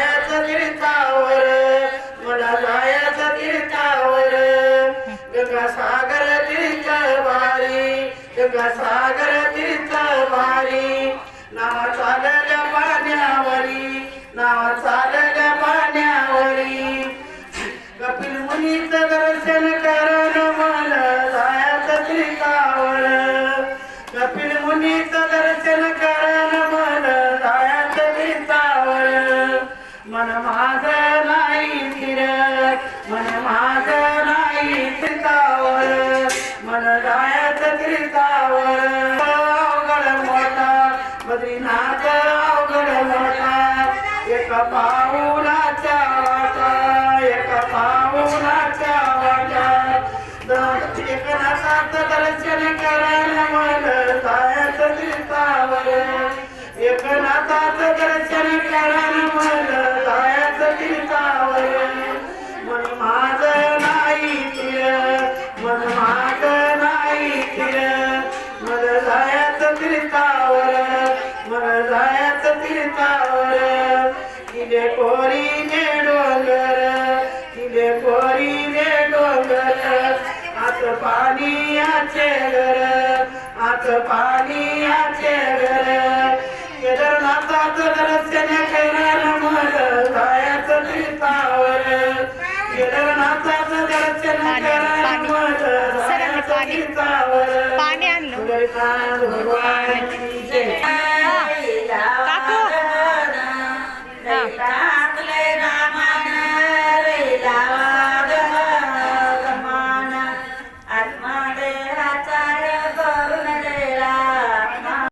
जायाचा तीर्थावर मला जायाचा तीर्थावर. गंगा सागर तीर्थ भारी गंगा सागर तीर्थ भारी नावा चालल्या पाण्यावरी नावा चालल्या पाण्यावरी. कपिल मुनीच दर्शन करण मला जायाचं तीर्थावर. कपिल मुनीच दर्शन करण मला जायाचं तीर्थ मन माझं नाही फिरत मन माझं नाही फिरतावर मन जायचं फिरतावर. अवघड मोठा बद्रीनाथ अवघड मोठा एका पाऊलाच्या वाटा एका पाऊलाच्या वाटा एकनाथात एकनाथाचं दर्शन करायला मन जायचं फिरतावर. एकनाथात दर्शन करायला जायचं तीर्थावर मला जायचं तीर्थावर. किले कोरीने डोंगर किले कोरीने डोंगर. आत पाणी आचे घर आत पाणी आचे घर. केदारनाथाचं दर्शन करायला मला जायचं तीर्थावर. केदारनाथाचं दर्शन करायला सरांनी जायचं. तीर्थावर. 大哥，啊